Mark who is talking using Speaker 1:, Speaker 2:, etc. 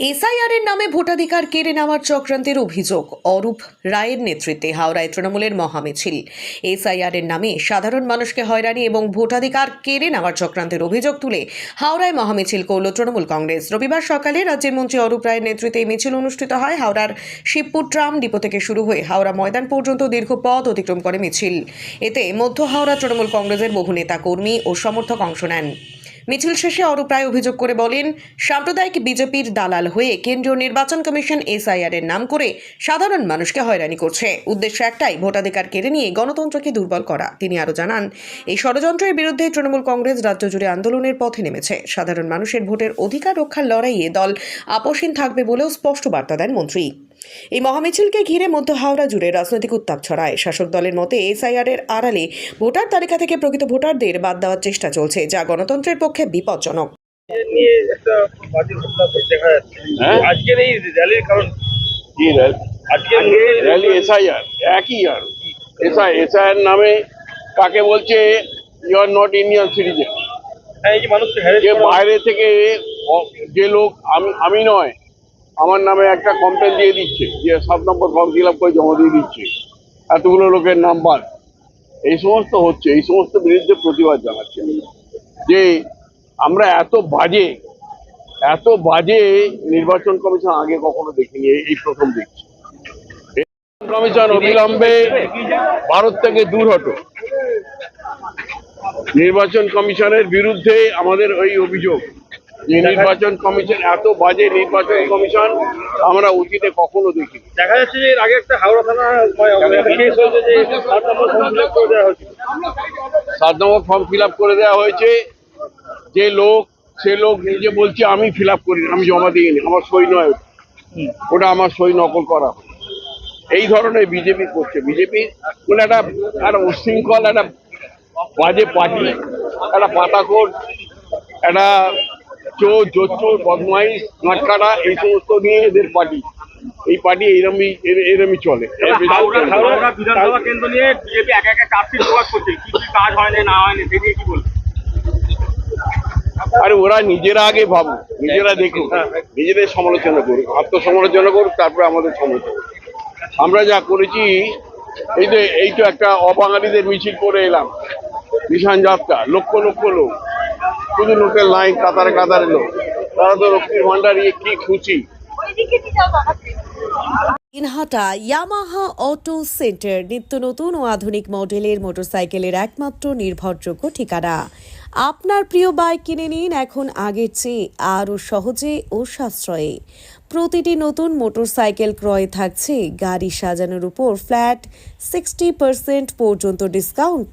Speaker 1: SIR এর নামে ভোটাধিকার কেড়ে নেওয়ার চক্রান্তের অভিযোগ। অরূপ রায়ের নেতৃত্বে হাওড়ায় তৃণমূলের মহামিছিল। এসআইআর এর নামে সাধারণ মানুষকে হয়রানি এবং ভোটাধিকার কেড়ে নেওয়ার চক্রান্তের অভিযোগ তুলে হাওড়ায় মহামিছিল করল তৃণমূল কংগ্রেস। রবিবার সকালে রাজ্যের মন্ত্রী অরূপ রায়ের নেতৃত্বে এই মিছিল অনুষ্ঠিত হয় হাওড়ার শিবপুর ট্রাম ডিপো থেকে শুরু হয়ে হাওড়া ময়দান পর্যন্ত দীর্ঘ পথ অতিক্রম করে মিছিল। এতে মধ্য হাওড়া তৃণমূল কংগ্রেসের বহু নেতা কর্মী ও সমর্থক অংশ নেন। মিছিল শেষে অরূপ রায় অভিযোগ করে বলেন, সাম্প্রদায়িক বিজেপির দালাল হয়ে কেন্দ্রীয় নির্বাচন কমিশন এসআইআর এর নাম করে সাধারণ মানুষকে হয়রানি করছে। উদ্দেশ্য একটাই, ভোটাধিকার কেড়ে নিয়ে গণতন্ত্রকে দুর্বল করা। তিনি আরও জানান, এই ষড়যন্ত্রের বিরুদ্ধে তৃণমূল কংগ্রেস রাজ্য জুড়ে আন্দোলনের পথে নেমেছে। সাধারণ মানুষের ভোটের অধিকার রক্ষার লড়াইয়ে দল আপোষহীন থাকবে বলেও স্পষ্ট বার্তা দেন মন্ত্রী। এই মহামিছিলকে ঘিরে মধ্য হাওড়া জুড়ে রাজনৈতিক উত্তাপ ছড়ায়। শাসক দলের মতে এসআইআর এর আড়ালে ভোটার তালিকা থেকে প্রকৃত ভোটারদের বাদ দেওয়ার চেষ্টা চলছে যা গণতন্ত্রের পক্ষে বিপজ্জনক।
Speaker 2: হ্যাঁ?
Speaker 3: আজকের এই র্যালির কারণ
Speaker 2: কি? র্যালি এসআইআর একই আর। এসআই এসআইআর নামে কাকে বলছে you are not Indian citizen
Speaker 3: হ্যাঁ, হ্যারেস
Speaker 2: যে বাইরে থেকে যে লোক আমি আমি নয় আমার নামে একটা কমপ্লেন দিয়ে দিচ্ছে, যে সাত নম্বর ফর্ম ফিল আপ করে জমা দিয়ে দিচ্ছে। এতগুলো লোকের নাম্বার এই সমস্ত হচ্ছে, এই সমস্ত বিরুদ্ধে প্রতিবাদ জানাচ্ছি যে আমরা এত বাজে এত বাজে নির্বাচন কমিশন আগে কখনো দেখিনি, এই- প্রথম দেখছি। কমিশন অবিলম্বে ভারত থেকে দূর হটো নির্বাচন কমিশনের বিরুদ্ধে আমাদের ওই অভিযোগ। যে নির্বাচন কমিশন এত বাজে নির্বাচন কমিশন আমরা অতীতে কখনো দেখি
Speaker 3: দেখা যাচ্ছে যে এর আগে একটা হাওড়া থানা কেস হয়েছে যে সাত নম্বর ফর্ম ফিল করে দেওয়া হয়েছিল।
Speaker 2: সাত নম্বর ফর্ম ফিল আপ করে দেওয়া হয়েছে। যে লোক সে লোক নিজে বলছে আমি ফিল আপ করিনি আমি জমা দিইনি আমার সই নয় ওটা। ওটা আমার সই নকল করা এই ধরনের বিজেপি করছে। বিজেপি মানে একটা একটা উশৃঙ্খল একটা বাজে পার্টি একটা পাতাকোট একটা চোর জোচ্চোর বদমাইশ নাটকাটা এই সমস্ত নিয়ে এদের পার্টি এই পার্টি এইরমই এর- এরমই চলে। এর বেশি
Speaker 3: হাওড়া
Speaker 2: চলে না।
Speaker 3: হাওড়া বিধানসভা কেন্দ্র নিয়ে বিজেপি একা একা চার্জশিট প্রকাশ করছে। কি কি কাজ হয়নি না হয়নি সেই নিয়ে কি বলবে?
Speaker 2: আরে ওরা নিজেরা আগে ভাবুক নিজেরা দেখুক নিজেদের সমালোচনা করুক আত্মসমালোচনা করুক তারপরে আমাদের সমালোচনা আমরা যা করেছি এই যে এই তো একটা অবাঙালিদের মিছিল করে এলাম। নিশান যাত্রা লক্ষ লক্ষ লোক। শুধু লোকের লাইন কাতারে কাতারে লোক? তারা তো লক্ষ্মীর ভান্ডার ইয়ে কি খুশি
Speaker 1: দিনহাটা ইয়ামাহা অটো সেন্টার নিত্য নতুন ও আধুনিক মডেলের মোটরসাইকেলের একমাত্র নির্ভরযোগ্য ঠিকানা। আপনার প্রিয় বাইক কিনে নিন এখন আগের চেয়ে আরও সহজে ও সাশ্রয়ে। প্রতিটি নতুন মোটরসাইকেল ক্রয়ে থাকছে গাড়ি সাজানোর উপর ফ্ল্যাট সিক্সটি পার্সেন্ট পর্যন্ত ডিসকাউন্ট